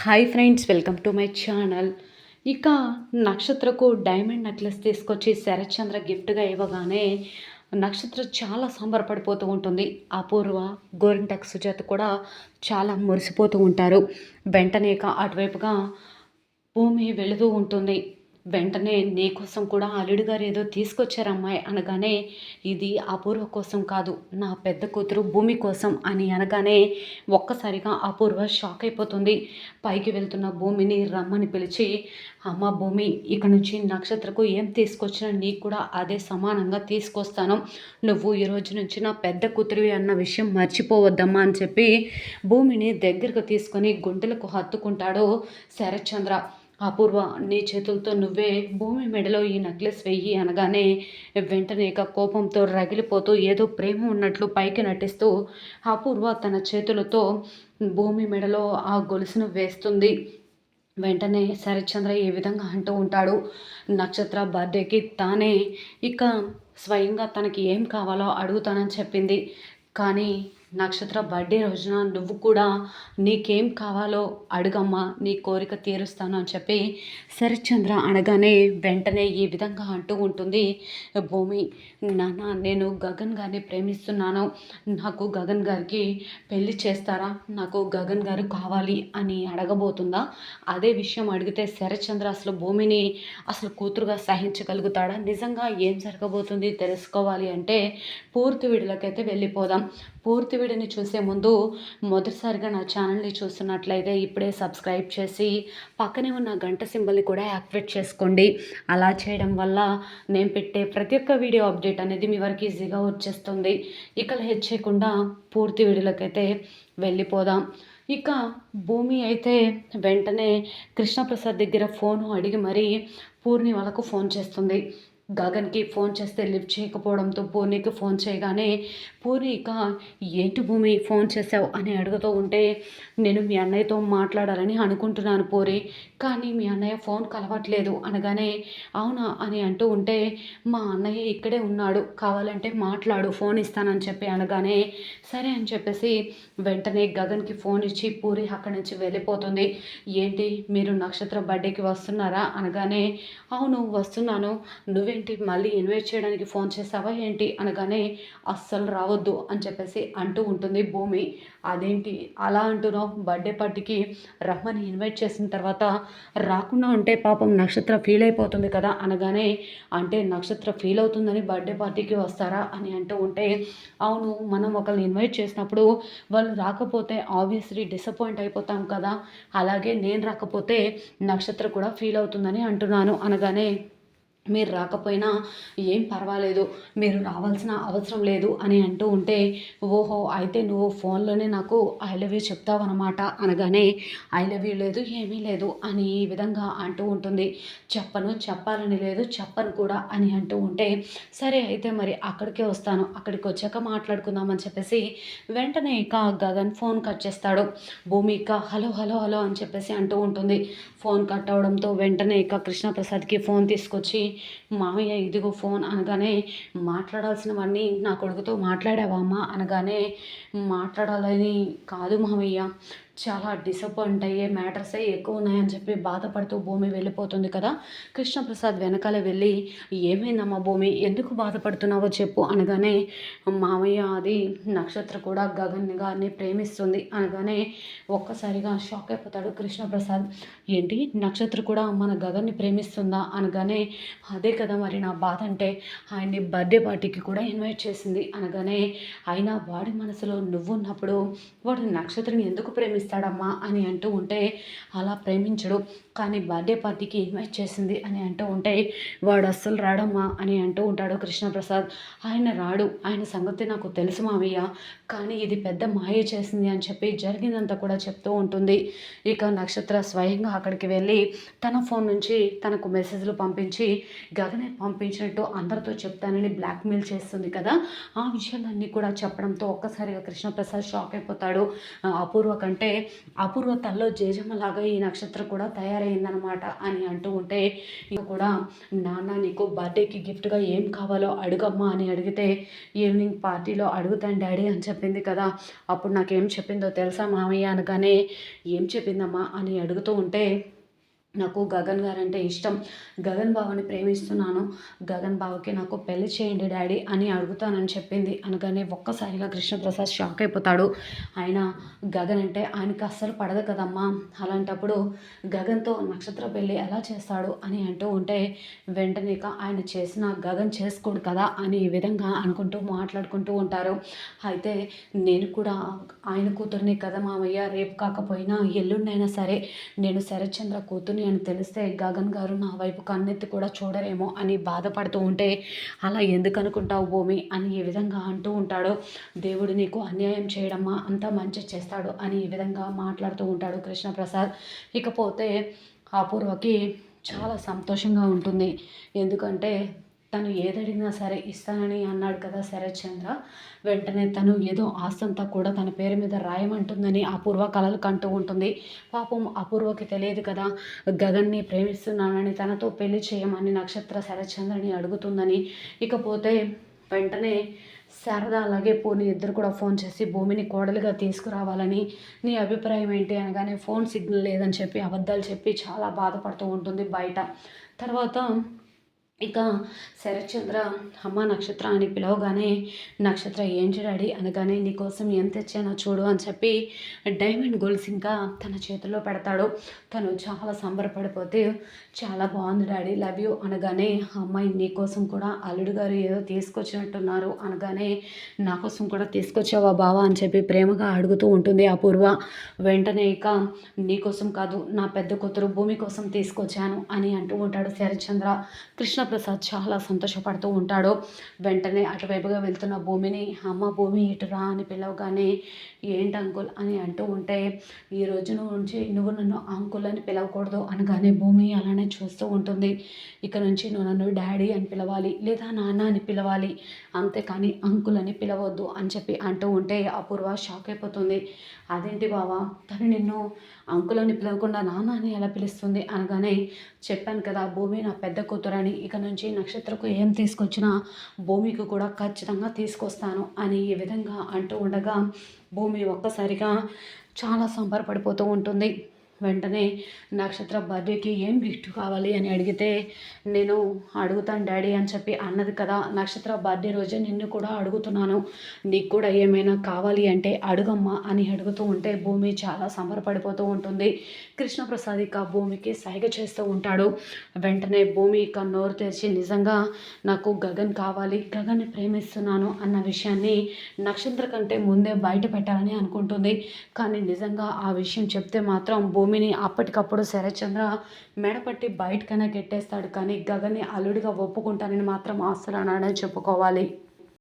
Hi friends welcome to my channel ఇక నక్షత్రకు diamond necklace తీసుకొచ్చి శరత్చంద్ర గిఫ్ట్గా ఇవ్వగానే నక్షత్ర చాలా సంబరపడిపోతూ ఉంటుంది. అపూర్వ గోరింటక్ సుజాత కూడా చాలా మురిసిపోతూ ఉంటారు. వెంటనే అటువైపుగా భూమి వెళుతూ ఉంటుంది. వెంటనే నీకోసం కూడా అల్లుడు గారు ఏదో తీసుకొచ్చారమ్మాయి అనగానే ఇది అపూర్వ కోసం కాదు నా పెద్ద కూతురు భూమి కోసం అని అనగానే ఒక్కసారిగా అపూర్వ షాక్ అయిపోతుంది. పైకి వెళ్తున్న భూమిని రమ్మని పిలిచి అమ్మ భూమి ఇక నుంచి నక్షత్రకు ఏం తీసుకొచ్చినా నీకు కూడా అదే సమానంగా తీసుకొస్తాను. నువ్వు ఈ రోజు నుంచి నా పెద్ద కూతురివి అన్న విషయం మర్చిపోవద్దమ్మా అని చెప్పి భూమిని దగ్గరకు తీసుకొని గుండెలకు హత్తుకుంటాడు శరత్చంద్ర. అపూర్వ నీ చేతులతో నువ్వే భూమి మెడలో ఈ నెక్లెస్ వెయ్యి అనగానే వెంటనే ఇక కోపంతో రగిలిపోతూ ఏదో ప్రేమ ఉన్నట్లు పైకి నటిస్తూ అపూర్వ తన చేతులతో భూమి మెడలో ఆ గొలుసును వేస్తుంది. వెంటనే శరత్చంద్ర ఏ విధంగా అంటూ ఉంటాడు నక్షత్ర బర్త్డేకి తానే ఇక స్వయంగా తనకి ఏం కావాలో అడుగుతానని చెప్పింది. కానీ నక్షత్ర బర్త్డే రోజున నువ్వు కూడా నీకేం కావాలో అడుగమ్మా నీ కోరిక తీరుస్తాను అని చెప్పి శరత్చంద్ర అనగానే వెంటనే ఈ విధంగా అంటూ ఉంటుంది. భూమి నాన్న నేను గగన్ గారిని ప్రేమిస్తున్నాను. నాకు గగన్ గారికి పెళ్ళి చేస్తారా? నాకు గగన్ గారు కావాలి అని అడగబోతుందా? అదే విషయం అడిగితే శరత్చంద్ర అసలు భూమిని అసలు కూతురుగా సహించగలుగుతాడా? నిజంగా ఏం జరగబోతుంది తెలుసుకోవాలి అంటే పూర్తి విడులకైతే వెళ్ళిపోదాం. పూర్తి వీడియోని చూసే ముందు మొదటిసారిగా నా ఛానల్ని చూస్తున్నట్లయితే ఇప్పుడే సబ్స్క్రైబ్ చేసి పక్కనే ఉన్న గంట సింబల్ని కూడా యాక్టివేట్ చేసుకోండి. అలా చేయడం వల్ల నేను పెట్టే ప్రతి ఒక్క వీడియో అప్డేట్ అనేది మీ వరకు ఈజీగా వచ్చేస్తుంది. ఇక హెచ్చేయకుండా పూర్తి వీడియోలకైతే వెళ్ళిపోదాం. ఇక భూమి అయితే వెంటనే కృష్ణప్రసాద్ దగ్గర ఫోను అడిగి మరీ పూర్ణి వాళ్ళకు ఫోన్ చేస్తుంది. గగన్కి ఫోన్ చేస్తే లిఫ్ట్ చేయకపోవడంతో పూర్ణికి ఫోన్ చేయగానే పూర్ణిక ఇక ఏంటి భూమి ఫోన్ చేసావు? అని అడుగుతూ ఉంటే నేను మీ అన్నయ్యతో మాట్లాడాలని అనుకుంటున్నాను పూరి కానీ మీ అన్నయ్య ఫోన్ కలవట్లేదు. అనగానే అవునా? అని అంటూ ఉంటే మా అన్నయ్య ఇక్కడే ఉన్నాడు కావాలంటే మాట్లాడు ఫోన్ ఇస్తానని చెప్పి అనగానే సరే అని చెప్పేసి వెంటనే గగన్కి ఫోన్ ఇచ్చి పూరి అక్కడి నుంచి వెళ్ళిపోతుంది ఏంటి మీరు నక్షత్ర బర్త్డేకి వస్తున్నారా? అనగానే అవును వస్తున్నాను నువ్వే ఏంటి? మళ్ళీ ఇన్వైట్ చేయడానికి ఫోన్ చేసావా ఏంటి? అనగానే అస్సలు రావద్దు అని చెప్పేసి అంటూ ఉంటుంది భూమి. అదేంటి? అలా అంటున్నావు. బర్త్డే పార్టీకి రమ్మని ఇన్వైట్ చేసిన తర్వాత రాకుండా ఉంటే పాపం నక్షత్ర ఫీల్ అయిపోతుంది కదా అనగానే అంటే నక్షత్ర ఫీల్ అవుతుందని బర్త్డే పార్టీకి వస్తారా అని అంటూ ఉంటే అవును మనం ఒకరిని ఇన్వైట్ చేసినప్పుడు వాళ్ళు రాకపోతే ఆబ్వియస్లీ డిసప్పాయింట్ అయిపోతాం కదా. అలాగే నేను రాకపోతే నక్షత్ర కూడా ఫీల్ అవుతుందని అంటున్నాను అనగానే మీరు రాకపోయినా ఏం పర్వాలేదు మీరు రావాల్సిన అవసరం లేదు అని అంటూ ఉంటే ఓహో అయితే నువ్వు ఫోన్లోనే నాకు ఐ లవ్ యూ చెప్తావన్నమాట అనగానే ఐ లవ్ యూ లేదు ఏమీ లేదు అని ఈ విధంగా అంటూ ఉంటుంది. చెప్పను చెప్పాలని లేదు చెప్పను కూడా అని అంటూ ఉంటే సరే అయితే మరి అక్కడికే వస్తాను అక్కడికి వచ్చాక మాట్లాడుకుందామని చెప్పేసి వెంటనే ఇక గగన్ ఫోన్ కట్ చేస్తాడు. భూమి ఇక హలో హలో హలో అని చెప్పేసి అంటూ ఉంటుంది. ఫోన్ కట్ అవడంతో వెంటనే ఇక కృష్ణప్రసాద్కి ఫోన్ తీసుకొచ్చి మామయ్య ఇదిగో ఫోన్ అనగానే మాట్లాడాల్సినవన్నీ నా కొడుకుతో మాట్లాడావా అమ్మ? అనగానే మాట్లాడాలని కాదు మామయ్య చాలా డిసప్పాయింట్ అయ్యే మ్యాటర్సే ఎక్కువ ఉన్నాయని చెప్పి బాధపడుతూ భూమి వెళ్ళిపోతుంది కదా. కృష్ణప్రసాద్ వెనకాల వెళ్ళి ఏమైందమ్మా భూమి? ఎందుకు బాధపడుతున్నావో చెప్పు అనగానే మామయ్య అది నక్షత్ర కూడా గగన్ గారిని ప్రేమిస్తుంది అనగానే ఒక్కసారిగా షాక్ అయిపోతాడు కృష్ణప్రసాద్. ఏంటి? నక్షత్ర కూడా మన గగన్ని ప్రేమిస్తుందా? అనగానే అదే కదా మరి నా బాధ అంటే ఆయన్ని బర్త్డే పార్టీకి కూడా ఇన్వైట్ చేసింది అనగానే అయినా వాడి మనసులో నువ్వు ఉన్నప్పుడు వాడు నక్షత్రని ఎందుకు ప్రేమిస్తుంది ఇస్తాడమ్మా అని అంటూ ఉంటే అలా ప్రేమించడు. కానీ బర్త్డే పార్టీకి ఇన్వైట్ చేసింది అని అంటూ ఉంటే వాడు అస్సలు రాడమ్మా అని అంటూ ఉంటాడు కృష్ణప్రసాద్. ఆయన రాడు. ఆయన సంగతి నాకు తెలుసు మావయ్య. కానీ ఇది పెద్ద మాయ చేసింది అని చెప్పి జరిగిందంతా కూడా చెప్తూ ఉంటుంది. ఇక నక్షత్ర స్వయంగా అక్కడికి వెళ్ళి తన ఫోన్ నుంచి తనకు మెసేజ్లు పంపించి గగనే పంపించినట్టు అందరితో చెప్తానని బ్లాక్మెయిల్ చేస్తుంది కదా. ఆ విషయాలన్నీ కూడా చెప్పడంతో ఒక్కసారిగా కృష్ణప్రసాద్ షాక్ అయిపోతాడు. అపూర్వ కంటే అపూర్వ తల్లో జేజమ్మలాగా ఈ నక్షత్రం కూడా తయారైందనమాట అని అంటూ ఉంటే ఇక కూడా నాన్న నీకు బర్త్డేకి గిఫ్ట్గా ఏం కావాలో అడుగమ్మా అని అడిగితే ఈవినింగ్ పార్టీలో అడుగుతాను డాడీ అని చెప్పింది కదా. అప్పుడు నాకేం చెప్పిందో తెలుసా మామయ్య అనగానే ఏం చెప్పిందమ్మా అని అడుగుతూ ఉంటే నాకు గగన్ గారు అంటే ఇష్టం. గగన్ బావని ప్రేమిస్తున్నాను. గగన్ బావకి నాకు పెళ్ళి చేయండి డాడీ అని అడుగుతానని చెప్పింది. అనగానే ఒక్కసారిగా కృష్ణప్రసాద్ షాక్ అయిపోతాడు. ఆయన గగన్ అంటే ఆయనకి అస్సలు పడదు కదమ్మా. అలాంటప్పుడు గగన్తో నక్షత్ర పెళ్ళి ఎలా చేస్తాడు అని అంటూ ఉంటే వెంటనే ఆయన చేసిన గగన్ చేసుకోడు కదా అని ఈ విధంగా అనుకుంటూ మాట్లాడుకుంటూ ఉంటారు. అయితే నేను కూడా ఆయన కూతుర్ని కదా మామయ్య రేపు కాకపోయినా ఎల్లుండైనా సరే నేను శరత్చంద్ర కూతురు కూతుర్ని అని తెలిస్తే గగన్ గారు నా వైపు కన్నెత్తి కూడా చూడరేమో అని బాధపడుతూ ఉంటే అలా ఎందుకు అనుకుంటావు భూమి? అని ఈ విధంగా అంటూ ఉంటాడు. దేవుడు నీకు అన్యాయం చేయడమ్మా అంతా మంచి చేస్తాడు అని ఈ విధంగా మాట్లాడుతూ ఉంటాడు కృష్ణప్రసాద్. ఇకపోతే అపూర్వకి చాలా సంతోషంగా ఉంటుంది. ఎందుకంటే తను ఏదడిగినా సరే ఇస్తానని అన్నాడు కదా శరత్ చంద్ర వెంటనే తను ఏదో ఆస్తంతా కూడా తన పేరు మీద రాయమంటుందని అపూర్వ కలలు కంటూ ఉంటుంది. పాపం అపూర్వకి తెలియదు కదా గగన్ని ప్రేమిస్తున్నానని తనతో పెళ్ళి చేయమని నక్షత్ర శరత్చంద్రని అడుగుతుందని. ఇకపోతే వెంటనే శారద అలాగే పూని ఇద్దరు కూడా ఫోన్ చేసి భూమిని కోడలుగా తీసుకురావాలని నీ అభిప్రాయం ఏంటి అనగానే ఫోన్ సిగ్నల్ లేదని చెప్పి అబద్ధాలు చెప్పి చాలా బాధపడుతూ ఉంటుంది బయట. తర్వాత ఇక శరత్చంద్ర అమ్మ నక్షత్ర అని పిలవగానే నక్షత్ర ఏంటి డాడీ? అనగానే నీకోసం ఏం తెచ్చానో చూడు అని చెప్పి డైమండ్ గోల్స్ ఇంకా తన చేతిలో పెడతాడు. తను చాలా సంబరపడిపోతే చాలా బాగుంది డాడీ లవ్ యూ అనగానే అమ్మాయి నీకోసం కూడా అల్లుడు గారు ఏదో తీసుకొచ్చినట్టున్నారు అనగానే నా కోసం కూడా తీసుకొచ్చావా బావా అని చెప్పి ప్రేమగా అడుగుతూ ఉంటుంది అపూర్వ. వెంటనే ఇక నీకోసం కాదు నా పెద్ద కూతురు భూమి కోసం తీసుకొచ్చాను అని అంటూ ఉంటాడు శరత్చంద్ర. కృష్ణ ప్రసాద్ చాలా సంతోషపడుతూ ఉంటాడు. వెంటనే అటువైపుగా వెళ్తున్న భూమిని అమ్మ భూమి ఇటురా అని పిలవగానే ఏంటి అంకుల్? అని అంటూ ఉంటే ఈ రోజు నుంచి నువ్వు నన్ను అంకుల్ అని పిలవకూడదు అనగానే భూమి అలానే చూస్తూ ఉంటుంది. ఇక నుంచి నువ్వు నన్ను డాడీ అని పిలవాలి లేదా నాన్న అని పిలవాలి అంతేకాని అంకుల్ అని పిలవద్దు అని చెప్పి అంటూ ఉంటే అపూర్వ షాక్ అయిపోతుంది. అదేంటి బావా? తను నిన్ను అంకుల్ అని పిలవకుండా నాన్న అని ఎలా పిలుస్తుంది? అనగానే చెప్పాను కదా భూమి నా పెద్ద కూతురని ఇక నుంచి నక్షత్రకు ఏం తీసుకొచ్చినా భూమికి కూడా ఖచ్చితంగా తీసుకొస్తాను అని ఈ విధంగా అంటూ ఉండగా భూమి ఒక్కసారిగా చాలా సంబరపడిపోతూ ఉంటుంది. వెంటనే నక్షత్ర బర్త్డేకి ఏం గిఫ్ట్ కావాలి అని అడిగితే నేను అడుగుతాను డాడీ అని చెప్పి అన్నది కదా. నక్షత్ర బర్త్డే రోజే నిన్ను కూడా అడుగుతున్నాను. నీకు కూడా ఏమైనా కావాలి అంటే అడుగమ్మా అని అడుగుతూ ఉంటే భూమి చాలా సంబరపడిపోతూ ఉంటుంది. కృష్ణప్రసాద్ ఇక భూమికి సైగ చేస్తూ ఉంటాడు. వెంటనే భూమి ఇక నోరు తెరిచి నిజంగా నాకు గగన్ కావాలి గగన్ని ప్రేమిస్తున్నాను అన్న విషయాన్ని నక్షత్ర కంటే ముందే బయట పెట్టాలని అనుకుంటుంది. కానీ నిజంగా ఆ విషయం చెప్తే మాత్రం భూమి భూమిని అప్పటికప్పుడు శరత్చంద్ర మెడపట్టి బయటకైనా గెట్టేస్తాడు కానీ గగన్ని అల్లుడిగా ఒప్పుకుంటానని మాత్రం అసలు అన్నాడని చెప్పుకోవాలి.